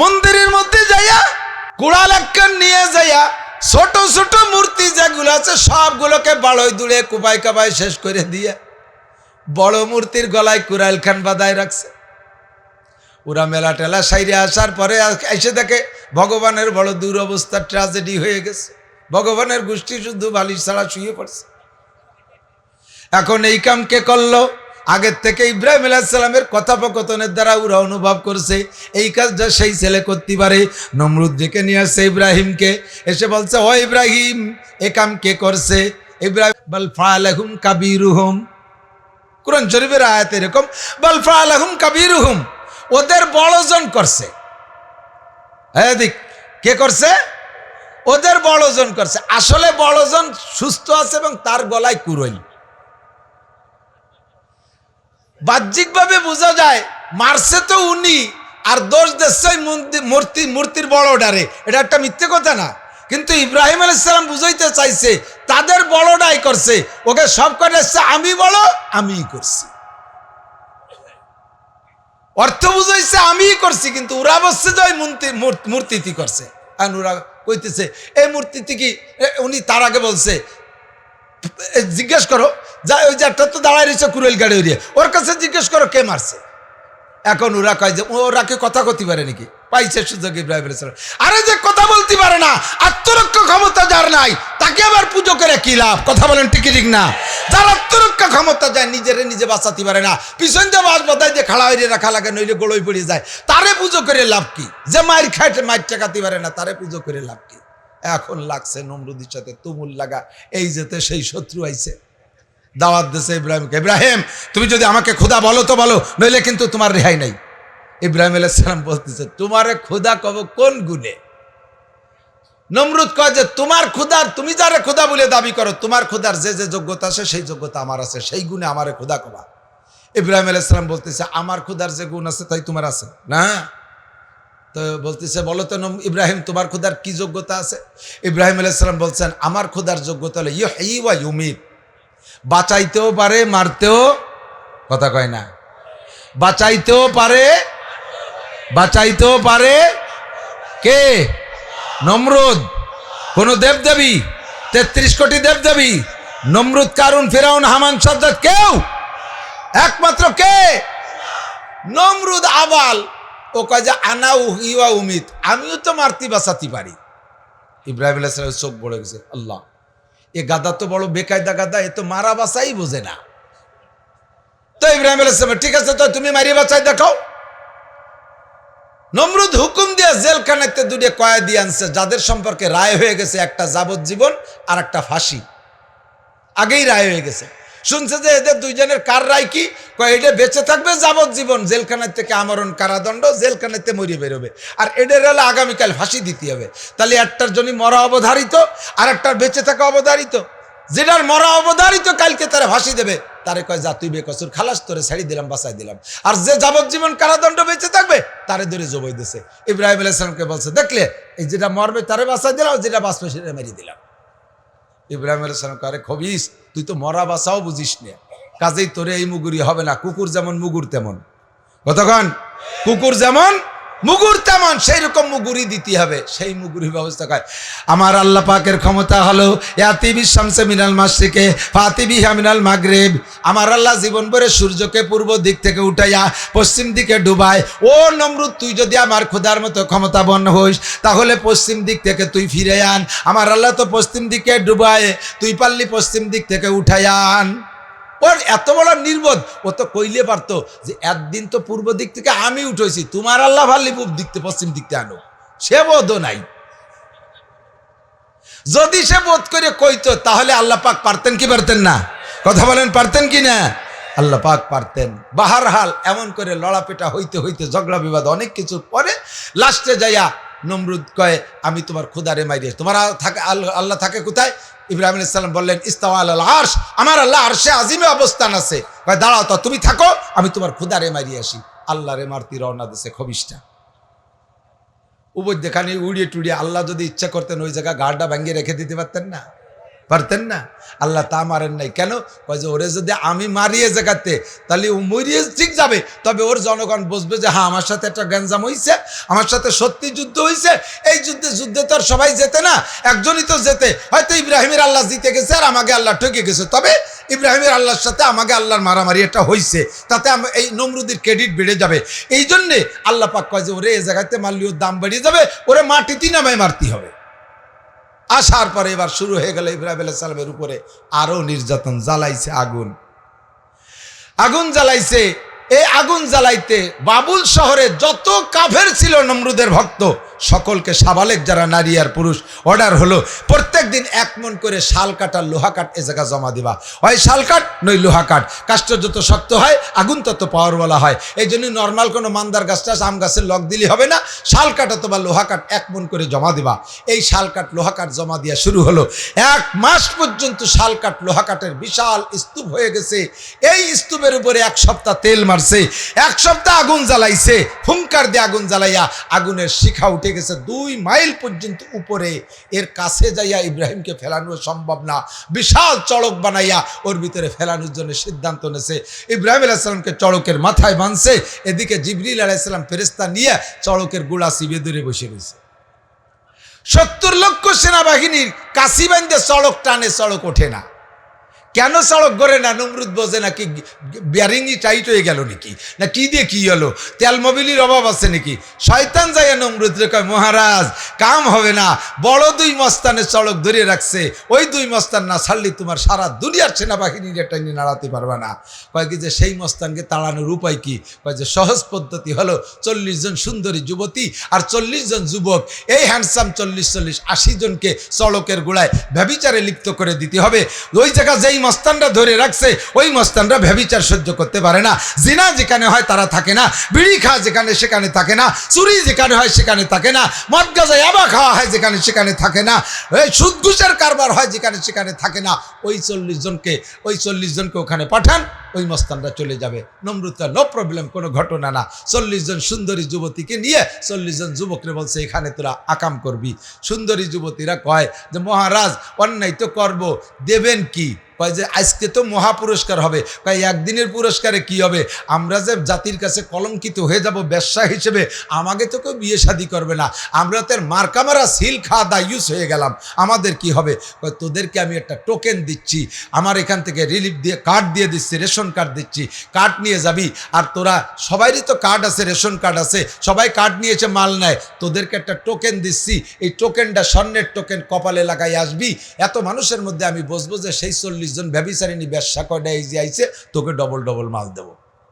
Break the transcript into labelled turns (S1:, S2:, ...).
S1: মন্দিরের মধ্যে যাইয়া কুড়াল একখান নিয়ে যাইয়া ছোট ছোট মূর্তি যেগুলো আছে সবগুলোকে বাড়ই দূরে কুপাই কাবাই শেষ করে দিয়ে বড় মূর্তির গলায় কুড়াইল খান বাদায় রাখছে। ওরা মেলা টেলা সাইরে আসার পরে এসে দেখে ভগবানের বড় দুরবস্থা ট্র্যাজেডি হয়ে গেছে। ভগবানের গোষ্ঠী শুধু বালিশ ছাড়া শুয়ে পড়ছে। এখন এই কাম কে করল আগের থেকে ইব্রাহিম আলাহিসাল্লামের কথোপকথনের দ্বারা ওরা অনুভব করছে, এই কাজটা সেই ছেলে করতে পারে। নমরুদ ডেকে নিয়ে আসছে ইব্রাহিমকে, এসে বলছে, ও ইব্রাহিম, এ কাম কে করছে? ইব্রাহিম, বল ফালাহুম কাবিরুহুম। কোরআন শরীফের আয়াত এরকম, বল ফালাহুম কাবিরুহুম। ওদের বড়জন করছে। হ্যাঁ দিক কে করছে? ওদের বড়জন করছে। আসলে বড়জন সুস্থ আছে এবং তার গলায় কুরইল বাহ্যিকভাবে বোঝা যায়, মারছে তো উনি, আর দোষ দিচ্ছে মূর্তি মূর্তির বড় ডারে এটা একটা মিথ্যে কথা না। কিন্তু ইব্রাহিম আলাইসালাম বুঝাইতে চাইছে, তাদের বড়টাই করছে, ওকে সব এসছে আমি বলো, আমিই করছি। অর্থ বুঝাইছে, আমিই করছি, কিন্তু ওরা বসছে যে ওই মূর্তি মূর- মূর্তিটি করছে। আর ওরা কইতেছে, এই মূর্তিটি কি? উনি তার আগে বলছে জিজ্ঞেস করো। যা, ওই যে একটা তো দাঁড়ায় রয়েছে কুড়েল গাড়ি উড়িয়ে ওর কাছে জিজ্ঞেস করো কে মারছে। এখন ওরা কয় যে, ওরা কি কথা কতি পারে নাকি? পাইছে সুযোগ ইব্রাহিম আরে যে কথা বলতে পারে না, আত্মরক্ষা ক্ষমতা যার নাই, তাকে আবার পুজো করে কি লাভ? কথা বলেন ঠিক ঠিক না। যার আত্মরক্ষা ক্ষমতা যায়, নিজের নিজে বাঁচাতে পারে না। পিছন দিয়ে বাস বাদায় যে খাড়া হইরে রাখা লাগে, নইলে গোড়ই পড়ে যায়। তারে পুজো করে লাভ কি? যে মায়ের খাইতে মায়ের টেকাতে পারে না, তারে পুজো করে লাভ কি? এখন লাগছে নমরুদির সাথে তুমুল লাগা। এই যেতে সেই শত্রু আইছে। দাওয়াত দিছে ইব্রাহিমকে। ইব্রাহিম, তুমি যদি আমাকে খোদা বলো তো বলো, নইলে কিন্তু তোমার রেহাই নাই। ইব্রাহিম আলাইসালাম বলতেছে, তোমারে খোদা কব কোন গুণে? নমরুদ কয় যে, তোমার খুদার তুমি যারে খোদা বলে দাবি করো, তোমার খুদার যে যে যোগ্যতা আছে, সেই যোগ্যতা আমার আছে, সেই গুণে আমারে খোদা কবা। ইব্রাহিম আলাইসালাম বলতেছে, আমার খুদার যে গুণ আছে, তাই তোমার আছে। না। তো বলতেছে, বলো তো ইব্রাহিম, তোমার খুদার কি যোগ্যতা আছে? ইব্রাহিম আলাইসালাম বলছেন, আমার খুদার যোগ্যতা হলো ইউ হেই ওয়া বাঁচাইতেও পারে, মারতেও কথা কয় না। বাঁচাইতেও পারে বাঁচাইতেও পারে কে? নমরুদ। কোন দেবদেবী? তেত্রিশ কোটি দেবদেবী। নমরুদ, কারুন, ফেরাউন, হামান সাদ্দাত কেউ? একমাত্র কে? নমরুদ আবাল। ও কয় যে, আনা ইয়া উমিত। আমিও তো মারতি বাঁচাতে পারি। ইব্রাহিম আলাইহিস চোখ পড়ে গেছে। আল্লাহ, এ গাদা তো বড় বেকায়দা গাদা, এ তো মারা বাসাই বোঝে না। তো ইব্রাহিম আলাইসালাম ঠিক আছে, তো তুমি মারিয়ে বাঁচাই দেখাও। নমরুদ হুকুম দিয়ে জেলখানাতে দুটো কয়েদি আনছে, যাদের সম্পর্কে রায় হয়ে গেছে, একটা যাবজ্জীবন আর একটা ফাঁসি। আগেই রায় হয়ে গেছে। শুনছে যে এদের দুইজনের কার রায় কি? এটা বেঁচে থাকবে যাবজ্জীবন জেলখানার থেকে আমরণ কারাদণ্ড, জেলখানাতে মরিয়ে বেরোবে। আর এদের হলে আগামীকাল ফাঁসি দিতে হবে। তাহলে একটার জন্য মরা অবধারিত, আর একটার বেঁচে থাকা অবধারিত। যেটার মরা অবধারিত কালকে তারা ফাঁসি দেবে, তারে কয়, যা, তুই বেকসুর খালাস, তোরে ছাড়ি দিলাম, বাঁচাই দিলাম। আর যে যাবজ্জীবন কারাদণ্ড বেঁচে থাকবে, তারে ধরে জবই দিছে। ইব্রাহিম আলাইসালামকে বলছে, দেখলে, এই যেটা মরবে তারে বাঁচাই দিলাম যেটা বাঁচবে সেটা মেরিয়ে দিলাম। ইব্রাহিম আলাইসালাম কারে, খবিস, তুই তো মরা বাসাও বুঝিস নে। কাজেই তোরে এই মুগুরি হবে না, কুকুর যেমন মুগুর তেমন। কতক্ষণ? কুকুর যেমন মুগুর তেমন সেই রকম মুগুরি দিতে হবে, সেই মুগুরি ব্যবস্থা করে। আমার আল্লাহ পাকের ক্ষমতা হলো ইয়াতিবি শামসে মিনাল মাসিকে ফাতিবি মিনাল মাগরেব। আমার আল্লাহ জীবন ভরে সূর্যকে পূর্ব দিক থেকে উঠাইয়া পশ্চিম দিকে ডুবায়। ও নমরুদ, তুই যদি আমার খোদার মতো ক্ষমতা ক্ষমতাবন হইস, তাহলে পশ্চিম দিক থেকে তুই ফিরে আন। আমার আল্লাহ তো পশ্চিম দিকে ডুবায়, তুই পারলি পশ্চিম দিক থেকে উঠাই আন। ওর এত বড় নির্বোধ। ও তো কইলে পারতো যে, একদিন তো পূর্ব দিক থেকে আমি উঠেছি। তোমার আল্লাহ ভাল্লি পূর্ব দিক থেকে পশ্চিম দিক থেকে আনো। সে বোধও নাই। যদি সে বোধ করে কইতো, তাহলে আল্লাহ পাক পারতেন কি পারতেন না? কথা বলেন, পারতেন কি না? আল্লাহ পাক পারতেন। বাহার হাল এমন করে লড়াপেটা হইতে হইতে ঝগড়া বিবাদ অনেক কিছু পরে লাস্টে যাইয়া নমরুদ কয়ে, আমি তোমার খুদারে মাইরে তোমার থাকে আল্লাহ থাকে কোথায়? ইব্রাহিম ইসলাম বললেন, ইস্তাওয়া আল্লাহ আর্শ। আমার আল্লাহ আর্শে আজিমে অবস্থান আছে। ভাই দাঁড়াও তো, তুমি থাকো, আমি তোমার খুদারে মারিয়ে আসি। আল্লাহ রে মারতি রওনা দিছে খবিসটা উপর দেখানি উড়িয়ে টুড়িয়ে আল্লাহ যদি ইচ্ছা করতেন ওই জায়গা গাড়টা ভাঙিয়ে রেখে দিতে পারতেন না। পারতেন না। আল্লাহ তা মারেন নাই। কেন? কয় যে ওরে যদি আমি মারিয়ে জায়গাতে তাহলে ও মরিয়ে ঠিক যাবে। তবে ওর জনগণ বুঝবে যে হ্যাঁ আমার সাথে একটা গ্যাঞ্জাম হয়েছে আমার সাথে সত্যি যুদ্ধ হয়েছে এই যুদ্ধে যুদ্ধে তো আর সবাই যেতে না। একজনই তো যেতে। হয়তো ইব্রাহিমের আল্লাহ জিতে গেছে আর আমাকে আল্লাহ ঠকে গেছে। তবে ইব্রাহিমের আল্লাহর সাথে আমাকে আল্লাহর মারামারি একটা হয়েছে তাতে এই নমরুদির ক্রেডিট বেড়ে যাবে। এই জন্যে আল্লাহ পাক কয় যে, ওরে এ জায়গাতে মারলে ওর দাম বেড়ে যাবে, ওরে মাটিতে নামায় মারতে হবে। আসার পরে এবার শুরু হয়ে গেল ইব্রাহিম আলাইহিস সালামের উপরে আরও নির্যাতন জ্বালাইছে আগুন। আগুন জ্বালাইছে। এই আগুন জ্বালাইতে বাবুল শহরে যত কাফের ছিল, নমরুদের ভক্ত সকলকে সাবালেক যারা নারী আর পুরুষ। অর্ডার হলো প্রত্যেক দিন এক মন করে শাল আর লোহা কাঠ এ জায়গা জমা দিবা। হয় শাল কাঠ নই লোহা কাঠ। কাঠটা যত শক্ত হয়, আগুন তত পাওয়ারওয়ালা হয়। এই জন্য নর্মাল কোনো মান্দার গাছটা আম গাছের লক দিলে হবে না। শাল কাঠ অথবা লোহা কাঠ এক মন করে জমা দিবা। এই শাল কাঠ, লোহা কাঠ জমা দিয়া শুরু হলো। এক মাস পর্যন্ত শাল কাঠ, লোহা কাঠের বিশাল স্তূপ হয়ে গেছে। এই স্তূপের উপরে এক সপ্তাহ তেল মারছে। এক সপ্তাহ আগুন জ্বালাইছে। হুঙ্কার দিয়ে আগুন জ্বালাইয়া আগুনের শিখা উঠে গেছে দুই মাইল পর্যন্ত উপরে। এর কাছে যাইয়া ইব্রাহিমকে ফেলানো সম্ভব না। বিশাল চড়ক বানাইয়া ওর ভিতরে ফেলানোর জন্য সিদ্ধান্ত নেছে ইব্রাহিম আলাইসালামকে চড়কের মাথায় বাঁধছে। এদিকে জিবরিল আলাইসালাম ফেরেস্তা নিয়ে চড়কের গুড়া চিবে ধরে বসে রয়েছে। সত্তর লক্ষ সেনাবাহিনীর কাশি বান্ধে সড়ক টানে সড়ক ওঠে না। কেন সড়ক গড়ে না? নমরুদ বোঝে নাকি ব্যারিংই টাইট হয়ে গেল নাকি? না কি দিয়ে কি হলো? তেল মোবিলির অভাব আছে নাকি? শয়তান নমরুদ রে কয়, মহারাজ, কাম হবে না। বড় দুই মস্তানের সড়ক ধরে রাখছে। ওই দুই মস্তান না ছাড়লি তোমার সারা দুনিয়ার সেনাবাহিনীর এটা নিয়ে নাড়াতে পারবে না। কয় কি যে, সেই মস্তানকে তাড়ানোর উপায় কি? কয় যে, সহজ পদ্ধতি হলো চল্লিশ জন সুন্দরী যুবতী আর চল্লিশ জন যুবক। এই হ্যান্ডসাম চল্লিশ চল্লিশ আশি জনকে সড়কের গোড়ায় ব্যবিচারে লিপ্ত করে দিতে হবে। ওই জায়গা যেই মস্তানরা ধরে রাখছে, ওই মস্তানরা ব্যবিচার সহ্য করতে পারে না। জিনা যেখানে হয় তারা থাকে না, বিড়ি খাওয়া যেখানে সেখানে থাকে না, চুরি যেখানে হয় সেখানে থাকে না, মদ গাজা ইয়াবা খাওয়া হয় যেখানে সেখানে থাকে না সুদ কারবার হয় যেখানে সেখানে থাকে না। ওই চল্লিশ জনকে, ওই চল্লিশ জনকে ওখানে পাঠান, ওই মস্তানরা চলে যাবে। নমরুদটা নো প্রবলেম কোনো ঘটনা না। চল্লিশ জন সুন্দরী যুবতীকে নিয়ে চল্লিশ জন যুবকরে বলছে, এখানে তোরা আকাম করবি। সুন্দরী যুবতীরা কয় যে, মহারাজ, অন্যায় তো করব, দেবেন কি? কয় যে, আজকে তো মহা পুরস্কার হবে। কয়, একদিনের পুরস্কারে কি হবে? আমরা যে জাতির কাছে কলঙ্কিত হয়ে যাব ব্যবসা হিসেবে, আমাকে তো কেউ বিয়ে শাদি করবে না। আমরা তো মার্কামারা সিল খাওয়া দায়ুস হয়ে গেলাম। আমাদের কি হবে? কয়, তোদেরকে আমি একটা টোকেন দিচ্ছি। আমার এখান থেকে রিলিফ দিয়ে কার্ড দিয়ে দিচ্ছি, রেশন কার্ড দিচ্ছি। কার্ড নিয়ে যাবি। আর তোরা, সবাইরই তো কার্ড আছে, রেশন কার্ড আছে। সবাই কার্ড নিয়েছে, মাল নেয়। তোদেরকে একটা টোকেন দিচ্ছি। এই টোকেনটা স্বর্ণের টোকেন কপালে লাগাই আসবি। এত মানুষের মধ্যে আমি বসবো যে, সেই চল্লিশ জন ব্যবসারিনী ব্যবসা কয়টা এই যে আইছে তোকে ডবল ডবল মাল দেবো।